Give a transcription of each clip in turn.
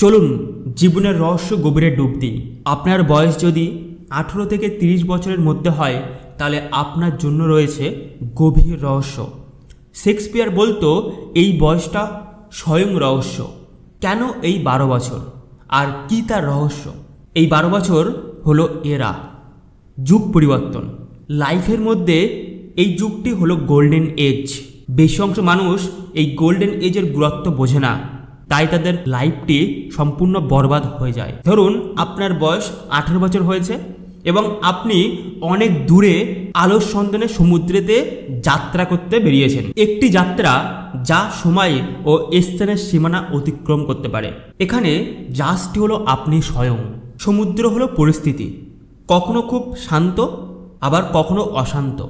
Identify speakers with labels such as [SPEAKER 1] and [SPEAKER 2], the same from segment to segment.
[SPEAKER 1] চলুন জীবনের রহস্য গভীরে ডুব দিই। আপনার বয়স যদি আঠেরো থেকে তিরিশ বছরের মধ্যে হয়, তাহলে আপনার জন্য রয়েছে গভীর রহস্য। শেক্সপিয়ার বলতো, এই বয়সটা স্বয়ং রহস্য। কেন এই বারো বছর? আর কি তার রহস্য? এই বারো বছর হলো এরা। যুগ পরিবর্তন। লাইফের মধ্যে এই যুগটি হলো গোল্ডেন এজ বেশি অংশ মানুষ এই গোল্ডেন এজের গুরুত্ব বোঝে না। তাই তাদের লাইফটি সম্পূর্ণ বরবাদ হয়ে যায়। ধরুন, আপনার বয়স আঠেরো বছর হয়েছে এবং আপনি অনেক দূরে আলোর সন্ধানে সমুদ্রেতে যাত্রা করতে বেরিয়েছেন। একটি যাত্রা যা সময় ও স্থানের সীমানা অতিক্রম করতে পারে। এখানে জাস্টটি হলো আপনি স্বয়ং। সমুদ্র হলো পরিস্থিতি। কখনো খুব শান্ত, আবার কখনো অশান্ত।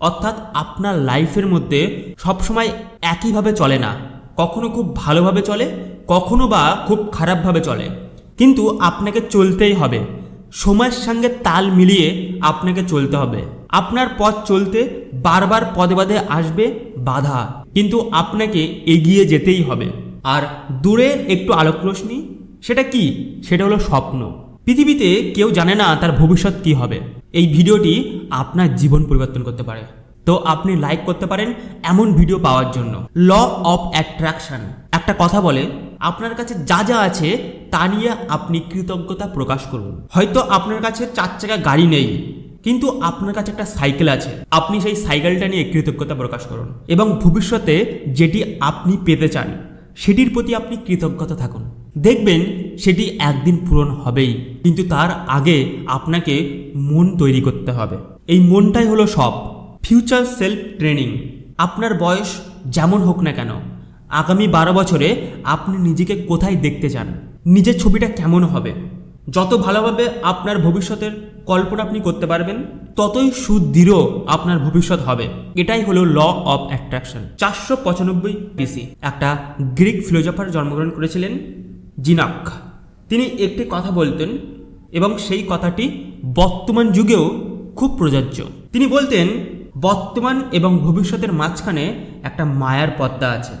[SPEAKER 1] অর্থাৎ আপনার লাইফের মধ্যে সবসময় একইভাবে চলে না। কখনো খুব ভালোভাবে চলে, কখনো বা খুব খারাপভাবে চলে। কিন্তু আপনাকে চলতেই হবে। সময়ের সঙ্গে তাল মিলিয়ে আপনাকে চলতে হবে। আপনার পথ চলতে বারবার পদে পদে আসবে বাধা, কিন্তু আপনাকে এগিয়ে যেতেই হবে। আর দূরে একটু আলোক রশ্মি সেটা কি? সেটা হলো স্বপ্ন। পৃথিবীতে কেউ জানে না তার ভবিষ্যৎ কি হবে। এই ভিডিওটি আপনার জীবন পরিবর্তন করতে পারে। তো আপনি লাইক করতে পারেন এমন ভিডিও পাওয়ার জন্য। ল অফ অ্যাট্রাকশন একটা কথা বলে, আপনার কাছে যা যা আছে তা নিয়ে আপনি কৃতজ্ঞতা প্রকাশ করুন। হয়তো আপনার কাছে চার চাকা গাড়ি নেই, কিন্তু আপনার কাছে একটা সাইকেল আছে। আপনি সেই সাইকেলটা নিয়ে কৃতজ্ঞতা প্রকাশ করুন এবং ভবিষ্যতে যেটি আপনি পেতে চান, সেটির প্রতি আপনি কৃতজ্ঞতা থাকুন। দেখবেন সেটি একদিন পূরণ হবেই, কিন্তু তার আগে আপনাকে মন তৈরি করতে হবে। এই মনটাই হলো সব। ফিউচার সেলফ ট্রেনিং আপনার বয়স যেমন হোক না কেন, আগামী বারো বছরে আপনি নিজেকে কোথায় দেখতে চান, নিজের ছবিটা কেমন হবে, যত ভালোভাবে আপনার ভবিষ্যতের কল্পনা আপনি করতে পারবেন, ততই সুদৃঢ় আপনার ভবিষ্যৎ হবে। এটাই হলো ল অফ অ্যাট্রাকশন চারশো পঁচানব্বই বিসি একটা গ্রিক ফিলোজফার জন্মগ্রহণ করেছিলেন জিনাক। তিনি একটি কথা বলতেন এবং সেই কথাটি বর্তমান যুগেও খুব প্রযোজ্য। তিনি বলতেন বর্তমান এবং ভবিষ্যতের মাঝখানে একটা মায়ার পদ্মা আছে।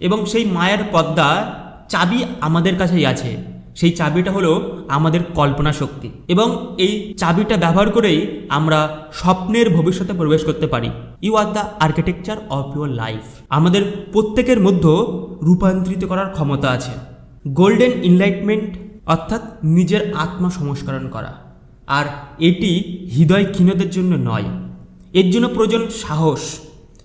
[SPEAKER 1] এবং সেই মায়ার পদ্মা চাবি আমাদের কাছেই আছে। সেই চাবিটা হলো আমাদের কল্পনা শক্তি। এবং এই চাবিটা ব্যবহার করেই আমরা স্বপ্নের ভবিষ্যতে প্রবেশ করতে পারি। You are the architecture of your life আমাদের প্রত্যেকের মধ্যে রূপান্তরিত করার ক্ষমতা আছে। গোল্ডেন ইনলাইটমেন্ট অর্থাৎ নিজের আত্মা সংস্করণ করা। আর এটি হৃদয় ক্ষীণদের জন্য নয়। এর জন্য প্রয়োজন সাহস,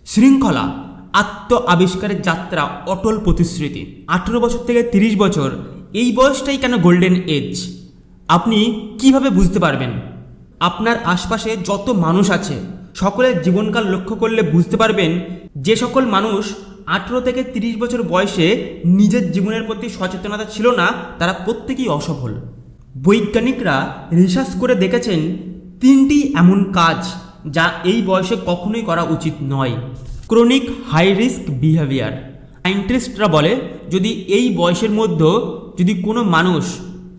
[SPEAKER 1] শৃঙ্খলা, আত্ম আবিষ্কারের যাত্রা, অটল প্রতিশ্রুতি। আঠেরো বছর থেকে তিরিশ বছর, এই বয়সটাই কেন গোল্ডেন এজ আপনি কীভাবে বুঝতে পারবেন? আপনার আশপাশে যত মানুষ আছে, সকলের জীবনকাল লক্ষ্য করলে বুঝতে পারবেন যে সকল মানুষ আঠেরো থেকে তিরিশ বছর বয়সে নিজের জীবনের প্রতি সচেতনতা ছিল না, তারা প্রত্যেকেই অসফল। বৈজ্ঞানিকরা রিসার্চ করে দেখেছেন তিনটি এমন কাজ। যা এই বয়সে কখনোই করা উচিত নয়। Chronic high risk behaviour. সাইন্টিস্টরা বলে, যদি এই বয়সের মধ্যে যদি কোনো মানুষ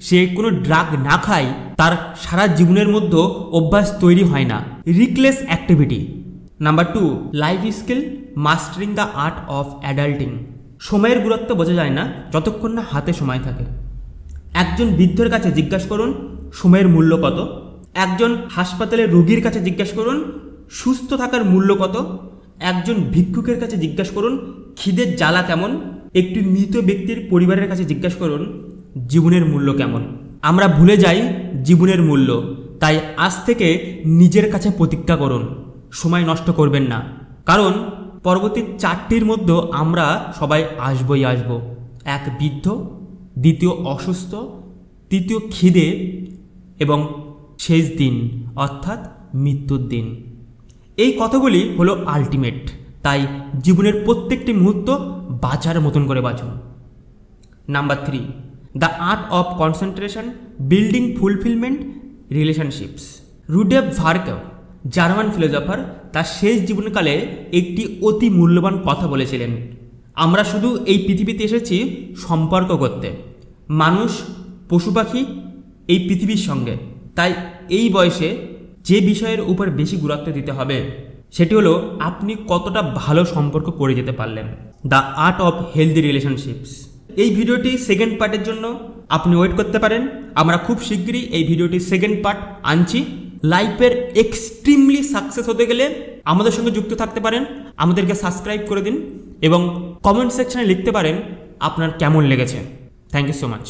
[SPEAKER 1] সে কোনো ড্রাগ না খায়, তার সারা জীবনের মধ্যে অভ্যাস তৈরি হয় না। Reckless activity. Number two, life skill mastering the art of adulting. সময়ের গুরুত্ব বোঝা যায় না, যতক্ষণ না হাতে সময় থাকে। একজন বৃদ্ধের কাছে জিজ্ঞাসা করুন, সময়ের মূল্য কত? একজন হাসপাতালে রোগীর কাছে জিজ্ঞাসা করুন, সুস্থ থাকার মূল্য কত? একজন ভিক্ষুকের কাছে জিজ্ঞাসা করুন, খিদের জ্বালা কেমন? একটি মৃত ব্যক্তির পরিবারের কাছে জিজ্ঞাসা করুন, জীবনের মূল্য কেমন? আমরা ভুলে যাই জীবনের মূল্য, তাই আজ থেকে নিজের কাছে প্রতিজ্ঞা করুন, সময় নষ্ট করবেন না। কারণ পরবর্তী চারটির মধ্যে আমরা সবাই আসবই আসব। এক বৃদ্ধ, দ্বিতীয় অসুস্থ, তৃতীয় খিদে এবং শেষ দিন, অর্থাৎ মৃত্যুর দিন। এই কথাগুলি হলো আলটিমেট তাই জীবনের প্রত্যেকটি মুহূর্ত বাঁচার মতন করে বাঁচুন। Number three the art of concentration building fulfilment relationships রুডেভ ভার্কেও জার্মান ফিলোজফার তার শেষ জীবনকালে একটি অতি মূল্যবান কথা বলেছিলেন, আমরা শুধু এই পৃথিবীতে এসেছি সম্পর্ক করতে। মানুষ, পশু পাখি, এই পৃথিবীর সঙ্গে। তাই এই বয়সে যে বিষয়ের উপর বেশি গুরুত্ব দিতে হবে, সেটি হলো আপনি কতটা ভালো সম্পর্ক করে যেতে পারলেন। The art of healthy relationships এই ভিডিওটি সেকেন্ড পার্টের জন্য। আপনি ওয়েট করতে পারেন। আমরা খুব শীঘ্রই এই ভিডিওটি সেকেন্ড পার্ট আনছি। লাইফের এক্সট্রিমলি সাকসেস হতে গেলে আমাদের সঙ্গে যুক্ত থাকতে পারেন। আমাদেরকে সাবস্ক্রাইব করে দিন এবং কমেন্ট সেকশনে লিখতে পারেন আপনার কেমন লেগেছে। Thank you so much